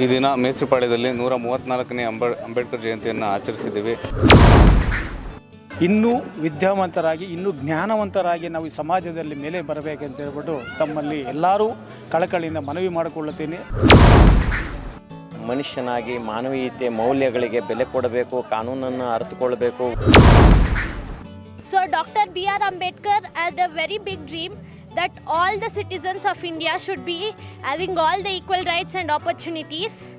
ಈ ದಿನ ಮೇಸ್ತ್ರಿಪಾಳ್ಯದಲ್ಲಿ ನೂರ ಮೂವತ್ತ್ನಾಲ್ಕನೇ ಅಂಬ ಅಂಬೇಡ್ಕರ್ ಜಯಂತಿಯನ್ನು ಆಚರಿಸಿದ್ದೀವಿ. ಇನ್ನೂ ವಿದ್ಯಾವಂತರಾಗಿ ಇನ್ನೂ ಜ್ಞಾನವಂತರಾಗಿ ನಾವು ಈ ಸಮಾಜದಲ್ಲಿ ಮೇಲೆ ಬರಬೇಕಂತ ಹೇಳ್ಬಿಟ್ಟು ತಮ್ಮಲ್ಲಿ ಎಲ್ಲರೂ ಕಳಕಳಿಯಿಂದ ಮನವಿ ಮಾಡಿಕೊಳ್ಳುತ್ತೇನೆ. ಮನುಷ್ಯನಾಗಿ ಮಾನವೀಯತೆ ಮೌಲ್ಯಗಳಿಗೆ ಬೆಲೆ ಕೊಡಬೇಕು ಕಾನೂನನ್ನು ಅರ್ಥಕೊಳ್ಬೇಕು doctor B R Ambedkar had a very big dream. That all the citizens of India should be having all the equal rights and opportunities.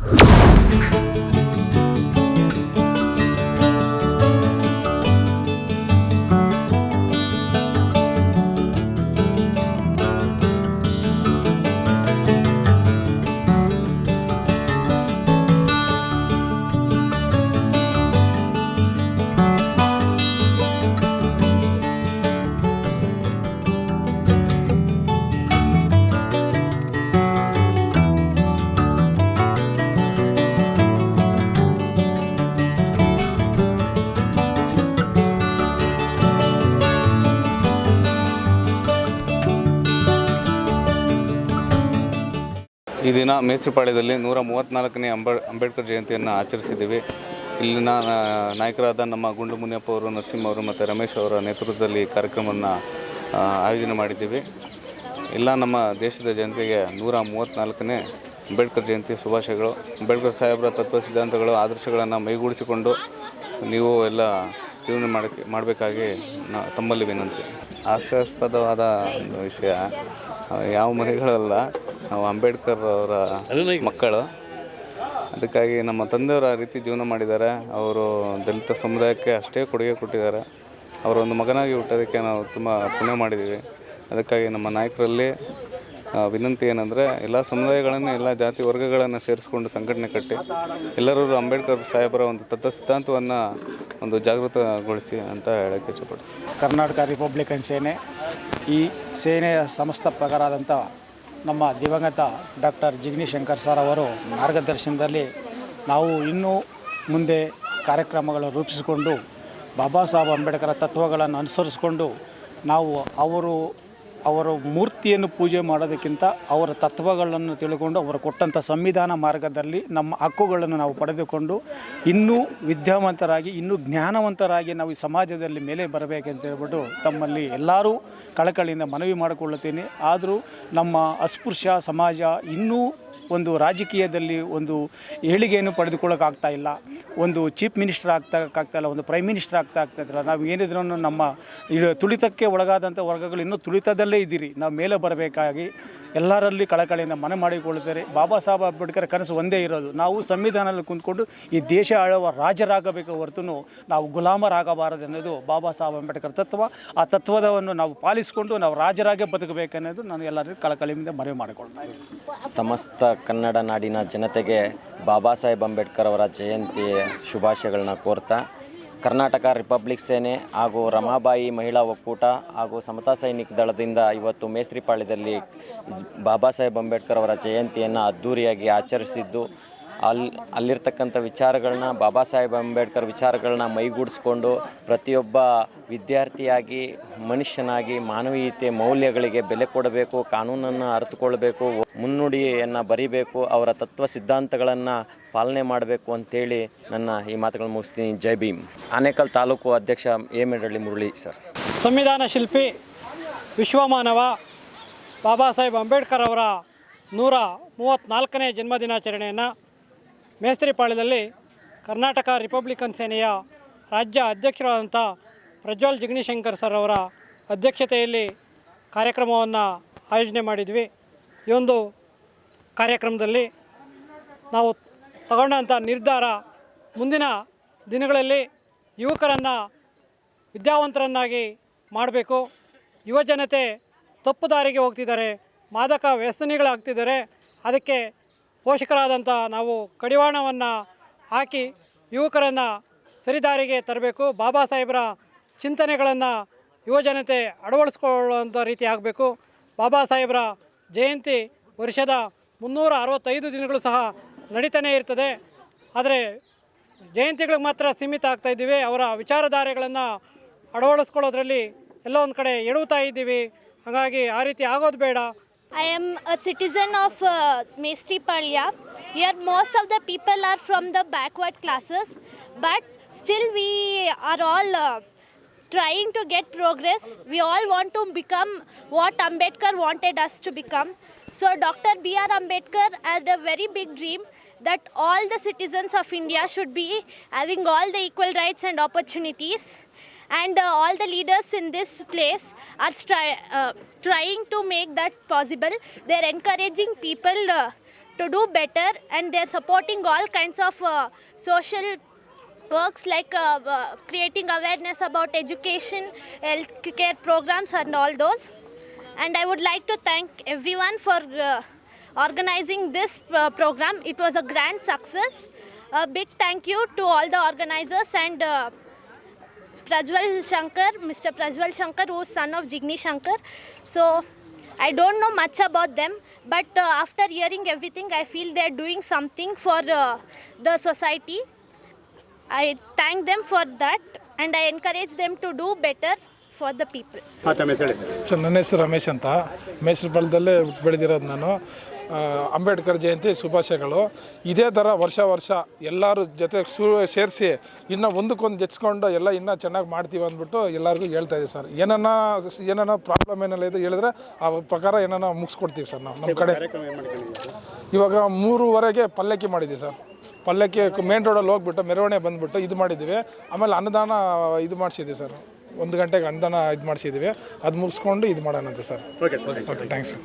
ಈ ದಿನ ಮೇಸ್ತ್ರಿಪಾಳ್ಯದಲ್ಲಿ ನೂರ ಮೂವತ್ತ್ನಾಲ್ಕನೇ ಅಂಬ ಅಂಬೇಡ್ಕರ್ ಜಯಂತಿಯನ್ನು ಆಚರಿಸಿದ್ದೀವಿ. ಇಲ್ಲಿನ ನಾಯಕರಾದ ನಮ್ಮ ಗುಂಡು ಮುನಿಯಪ್ಪ ಅವರು, ನರಸಿಂಹ ಅವರು ಮತ್ತು ರಮೇಶ್ ಅವರ ನೇತೃತ್ವದಲ್ಲಿ ಕಾರ್ಯಕ್ರಮವನ್ನು ಆಯೋಜನೆ ಮಾಡಿದ್ದೀವಿ. ಎಲ್ಲ ನಮ್ಮ ದೇಶದ ಜನತೆಗೆ ನೂರ ಮೂವತ್ತ್ನಾಲ್ಕನೇ ಅಂಬೇಡ್ಕರ್ ಜಯಂತಿ ಶುಭಾಶಯಗಳು. ಅಂಬೇಡ್ಕರ್ ಸಾಹೇಬರ ತತ್ವ ಸಿದ್ಧಾಂತಗಳು, ಆದರ್ಶಗಳನ್ನು ಮೈಗೂಡಿಸಿಕೊಂಡು ನೀವು ಎಲ್ಲ ಜೀವನ ಮಾಡಕ್ಕೆ ಮಾಡಬೇಕಾಗಿ ನಾ, ತಮ್ಮಲ್ಲಿ ವಿನಂತಿ. ಹಾಸ್ಯಾಸ್ಪದವಾದ ಒಂದು ವಿಷಯ. ಯಾವ ಮನೆಗಳಲ್ಲ ನಾವು ಅಂಬೇಡ್ಕರ್ ಅವರ ಮಕ್ಕಳು. ಅದಕ್ಕಾಗಿ ನಮ್ಮ ತಂದೆಯವರು ಆ ರೀತಿ ಜೀವನ ಮಾಡಿದ್ದಾರೆ. ಅವರು ದಲಿತ ಸಮುದಾಯಕ್ಕೆ ಅಷ್ಟೇ ಕೊಡುಗೆ ಕೊಟ್ಟಿದ್ದಾರೆ. ಅವರೊಂದು ಮಗನಾಗಿ ಹುಟ್ಟೋದಕ್ಕೆ ನಾವು ತುಂಬ ಪುಣ್ಯ ಮಾಡಿದ್ದೀವಿ. ಅದಕ್ಕಾಗಿ ನಮ್ಮ ನಾಯಕರಲ್ಲಿ ವಿನಂತಿ ಏನಂದರೆ ಎಲ್ಲ ಸಮುದಾಯಗಳನ್ನು ಎಲ್ಲ ಜಾತಿ ವರ್ಗಗಳನ್ನು ಸೇರಿಸ್ಕೊಂಡು ಸಂಘಟನೆ ಕಟ್ಟಿ ಎಲ್ಲರೂ ಅಂಬೇಡ್ಕರ್ ಸಾಹೇಬರ ಒಂದು ತತ್ವ ಸಿದ್ಧಾಂತವನ್ನು ಒಂದು ಜಾಗೃತಗೊಳಿಸಿ ಅಂತ ಹೇಳೋಕ್ಕೆ ಇಷ್ಟಪಡ್ತೀನಿ ಕರ್ನಾಟಕ ರಿಪಬ್ಲಿಕನ್ ಸೇನೆ ಈ ಸೇನೆಯ ಸಂಸ್ಥಾಪಕರಾದಂಥ ನಮ್ಮ ದಿವಂಗತ ಡಾಕ್ಟರ್ ಜಿಗ್ನಿ ಶಂಕರ್ ಸರ್ ಅವರು ಮಾರ್ಗದರ್ಶನದಲ್ಲಿ ನಾವು ಇನ್ನೂ ಮುಂದೆ ಕಾರ್ಯಕ್ರಮಗಳು ರೂಪಿಸಿಕೊಂಡು ಬಾಬಾ ಸಾಹೇಬ್ ಅಂಬೇಡ್ಕರ್ ತತ್ವಗಳನ್ನು ಅನುಸರಿಸಿಕೊಂಡು ನಾವು ಅವರು ಅವರ ಮೂರ್ತಿಯನ್ನು ಪೂಜೆ ಮಾಡೋದಕ್ಕಿಂತ ಅವರ ತತ್ವಗಳನ್ನು ತಿಳ್ಕೊಂಡು ಅವರು ಕೊಟ್ಟಂಥ ಸಂವಿಧಾನ ಮಾರ್ಗದಲ್ಲಿ ನಮ್ಮ ಹಕ್ಕುಗಳನ್ನು ನಾವು ಪಡೆದುಕೊಂಡು ಇನ್ನೂ ವಿದ್ಯಾವಂತರಾಗಿ, ಇನ್ನೂ ಜ್ಞಾನವಂತರಾಗಿ ನಾವು ಈ ಸಮಾಜದಲ್ಲಿ ಮೇಲೆ ಬರಬೇಕಂತ ಹೇಳ್ಬಿಟ್ಟು ತಮ್ಮಲ್ಲಿ ಎಲ್ಲರೂ ಕಳಕಳಿಯಿಂದ ಮನವಿ ಮಾಡಿಕೊಳ್ಳುತ್ತೇನೆ. ಆದರೂ ನಮ್ಮ ಅಸ್ಪೃಶ್ಯ ಸಮಾಜ ಇನ್ನೂ ಒಂದು ರಾಜಕೀಯದಲ್ಲಿ ಒಂದು ಏಳಿಗೆಯನ್ನು ಪಡೆದುಕೊಳ್ಳೋಕ್ಕಾಗ್ತಾ ಇಲ್ಲ. ಒಂದು ಚೀಫ್ ಮಿನಿಸ್ಟರ್ ಆಗ್ತಾಕ್ಕಾಗ್ತಾ ಇಲ್ಲ, ಒಂದು ಪ್ರೈಮ್ ಮಿನಿಸ್ಟರ್ ಆಗ್ತಾ ಆಗ್ತಾ ಇಲ್ಲ. ನಾವು ಏನಿದ್ರೂ ನಮ್ಮ ತುಳಿತಕ್ಕೆ ಒಳಗಾದಂಥ ವರ್ಗಗಳು ಇನ್ನೂ ತುಳಿತದಲ್ಲೇ ಇದ್ದೀರಿ. ನಾವು ಮೇಲೆ ಬರಬೇಕಾಗಿ ಎಲ್ಲರಲ್ಲಿ ಕಳಕಳಿಯಿಂದ ಮನೆ ಮಾಡಿಕೊಳ್ಳುತ್ತಾರೆ. ಬಾಬಾ ಸಾಹೇಬ್ ಅಂಬೇಡ್ಕರ್ ಕನಸು ಒಂದೇ ಇರೋದು. ನಾವು ಸಂವಿಧಾನದಲ್ಲಿ ಕುಂತ್ಕೊಂಡು ಈ ದೇಶ ಆಳುವ ರಾಜರಾಗಬೇಕು ಹೊರತು ನಾವು ಗುಲಾಮರಾಗಬಾರದು ಅನ್ನೋದು ಬಾಬಾ ಸಾಹೇಬ್ ಅಂಬೇಡ್ಕರ್ ತತ್ವ. ಆ ತತ್ವದವನ್ನು ನಾವು ಪಾಲಿಸಿಕೊಂಡು ನಾವು ರಾಜರಾಗೇ ಬದುಕಬೇಕನ್ನೋದು ನಾನು ಎಲ್ಲರಿಗೂ ಕಳಕಳಿಯಿಂದ ಮನವಿ ಮಾಡಿಕೊಳ್ತಾ ಸಮಸ್ತ ಕನ್ನಡ ನಾಡಿನ ಜನತೆಗೆ ಬಾಬಾ ಸಾಹೇಬ್ ಅಂಬೇಡ್ಕರ್ ಅವರ ಜಯಂತಿ ಶುಭಾಶಯಗಳನ್ನ ಕೋರ್ತಾ ಕರ್ನಾಟಕ ರಿಪಬ್ಲಿಕ್ ಸೇನೆ ಹಾಗೂ ರಮಾಬಾಯಿ ಮಹಿಳಾ ಒಕ್ಕೂಟ ಹಾಗೂ ಸಮತಾ ಸೈನಿಕ ದಳದಿಂದ ಇವತ್ತು ಮೇಸ್ತ್ರಿಪಾಳ್ಯದಲ್ಲಿ ಬಾಬಾ ಸಾಹೇಬ್ ಅಂಬೇಡ್ಕರ್ ಅವರ ಜಯಂತಿಯನ್ನು ಅದ್ದೂರಿಯಾಗಿ ಆಚರಿಸಿದ್ದು. ಅಲ್ಲಿ ಅಲ್ಲಿರ್ತಕ್ಕಂಥ ವಿಚಾರಗಳನ್ನ ಬಾಬಾ ಸಾಹೇಬ್ ಅಂಬೇಡ್ಕರ್ ವಿಚಾರಗಳನ್ನ ಮೈಗೂಡಿಸ್ಕೊಂಡು ಪ್ರತಿಯೊಬ್ಬ ವಿದ್ಯಾರ್ಥಿಯಾಗಿ, ಮನುಷ್ಯನಾಗಿ ಮಾನವೀಯತೆ ಮೌಲ್ಯಗಳಿಗೆ ಬೆಲೆ ಕೊಡಬೇಕು, ಕಾನೂನನ್ನು ಅರ್ಥಕೊಳ್ಬೇಕು ಮುನ್ನುಡಿಯನ್ನು ಬರಿಬೇಕು, ಅವರ ತತ್ವ ಸಿದ್ಧಾಂತಗಳನ್ನು ಪಾಲನೆ ಮಾಡಬೇಕು ಅಂತೇಳಿ ನನ್ನ ಈ ಮಾತುಗಳನ್ನು ಮುಗಿಸ್ತೀನಿ. ಜೈ ಭೀಮ್. ಆನೇಕಲ್ ತಾಲೂಕು ಅಧ್ಯಕ್ಷ ಎ. ಮೇಡಳ್ಳಿ ಮುರಳಿ ಸರ್. ಸಂವಿಧಾನ ಶಿಲ್ಪಿ ವಿಶ್ವಮಾನವ ಬಾಬಾ ಸಾಹೇಬ್ ಅಂಬೇಡ್ಕರ್ ಅವರ ನೂರ ಮೂವತ್ತ್ನಾಲ್ಕನೇ ಜನ್ಮದಿನಾಚರಣೆಯನ್ನು ಮೇಸ್ತ್ರಿಪಾಳ್ಯದಲ್ಲಿ ಕರ್ನಾಟಕ ರಿಪಬ್ಲಿಕನ್ ಸೇನೆಯ ರಾಜ್ಯ ಅಧ್ಯಕ್ಷರಾದಂಥ ಪ್ರಜ್ವಲ್ ಜಿಗ್ನಿಶಂಕರ್ ಸರ್ ಅವರ ಅಧ್ಯಕ್ಷತೆಯಲ್ಲಿ ಕಾರ್ಯಕ್ರಮವನ್ನು ಆಯೋಜನೆ ಮಾಡಿದ್ವಿ. ಈ ಒಂದು ಕಾರ್ಯಕ್ರಮದಲ್ಲಿ ನಾವು ತಗೊಂಡಂಥ ನಿರ್ಧಾರ ಮುಂದಿನ ದಿನಗಳಲ್ಲಿ ಯುವಕರನ್ನು ವಿದ್ಯಾವಂತರನ್ನಾಗಿ ಮಾಡಬೇಕು. ಯುವಜನತೆ ತಪ್ಪು ದಾರಿಗೆ ಹೋಗ್ತಿದ್ದಾರೆ, ಮಾದಕ ವ್ಯಸನಿಗಳಾಗ್ತಿದ್ದಾರೆ. ಅದಕ್ಕೆ ಪೋಷಕರಾದಂಥ ನಾವು ಕಡಿವಾಣವನ್ನು ಹಾಕಿ ಯುವಕರನ್ನು ಸರಿದಾರಿಗೆ ತರಬೇಕು, ಬಾಬಾ ಸಾಹೇಬರ ಚಿಂತನೆಗಳನ್ನು ಯುವಜನತೆ ಅಳವಡಿಸ್ಕೊಳ್ಳುವಂಥ ರೀತಿ ಆಗಬೇಕು. ಬಾಬಾ ಸಾಹೇಬರ ಜಯಂತಿ ವರ್ಷದ ಮುನ್ನೂರ ಅರವತ್ತೈದು ದಿನಗಳು ಸಹ ನಡೀತಾನೇ ಇರ್ತದೆ. ಆದರೆ ಜಯಂತಿಗಳಿಗೆ ಮಾತ್ರ ಸೀಮಿತ ಆಗ್ತಾ ಇದ್ದೀವಿ. ಅವರ ವಿಚಾರಧಾರೆಗಳನ್ನು ಅಳವಡಿಸ್ಕೊಳ್ಳೋದ್ರಲ್ಲಿ ಎಲ್ಲೋ ಒಂದು ಕಡೆ ಎಡುತ್ತಾ ಇದ್ದೀವಿ. ಹಾಗಾಗಿ ಆ ರೀತಿ ಆಗೋದು ಬೇಡ. I am a citizen of uh, Mestri Palya. Here, most of the people are from the backward classes, but still, we are all uh, trying to get progress. We all want to become what Ambedkar wanted us to become. So, Dr. B.R. Ambedkar had a very big dream that all the citizens of India should be having all the equal rights and opportunities and uh, all the leaders in this place are stri- uh, trying to make that possible. They're encouraging people uh, to do better and they're supporting all kinds of uh, social works like uh, uh, creating awareness about education health care programs and all those. And i would like to thank everyone for uh, organizing this uh, program. It was a grand success. A big thank you to all the organizers and uh, Prajwal Shankar, Mr. Prajwal Shankar, who is son of Jigni Shankar. So I don't know much about them, but uh, after hearing everything, I feel they are doing something for uh, the society. I thank them for that, and I encourage them to do better for the people. ಹಾಂ ತಮ್ಮ ಹೆಸರು ಹೇಳಿ sir ನನ್ನ ಹೆಸರು ರಮೇಶ್ ಅಂತ ಮೇಸ್ರಪಾಳ್ಯದಲ್ಲೇ ಬೆಳೆದಿರೋದು ನಾನು ಅಂಬೇಡ್ಕರ್ ಜಯಂತಿ ಶುಭಾಶಯಗಳು. ಇದೇ ಥರ ವರ್ಷ ವರ್ಷ ಎಲ್ಲರೂ ಜೊತೆ ಸು ಸೇರಿಸಿ ಇನ್ನೂ ಒಂದಕ್ಕೊಂದು ಜಚ್ಕೊಂಡು ಎಲ್ಲ ಇನ್ನೂ ಚೆನ್ನಾಗಿ ಮಾಡ್ತೀವಿ ಅಂದ್ಬಿಟ್ಟು ಎಲ್ಲರಿಗೂ ಹೇಳ್ತಾ ಇದ್ದೀವಿ ಸರ್. ಏನನ್ನ ಏನನ್ನ ಪ್ರಾಬ್ಲಮ್ ಏನೆಲ್ಲ ಇದೆ ಹೇಳಿದ್ರೆ ಆ ಪ್ರಕಾರ ಏನನ್ನ ಮುಗಿಸ್ಕೊಡ್ತೀವಿ ಸರ್ ನಾವು ನಮ್ಮ ಕಡೆ. ಇವಾಗ ಮೂರುವರೆಗೆ ಪಲ್ಲಕ್ಕಿ ಮಾಡಿದ್ದೀವಿ ಸರ್. ಪಲ್ಲಕ್ಕಿ ಮೇನ್ ರೋಡಲ್ಲಿ ಹೋಗ್ಬಿಟ್ಟು ಮೆರವಣಿಗೆ ಬಂದ್ಬಿಟ್ಟು ಇದು ಮಾಡಿದ್ದೀವಿ ಆಮೇಲೆ ಅನ್ನದಾನ ಇದು ಮಾಡಿಸಿದ್ದೀವಿ ಸರ್. ಒಂದು ಗಂಟೆಗೆ ಅನ್ನದಾನ ಇದು ಮಾಡಿಸಿದ್ದೀವಿ ಅದು ಮುಗಿಸ್ಕೊಂಡು ಇದು ಮಾಡೋಣಂತೆ sir. Okay okay okay thanks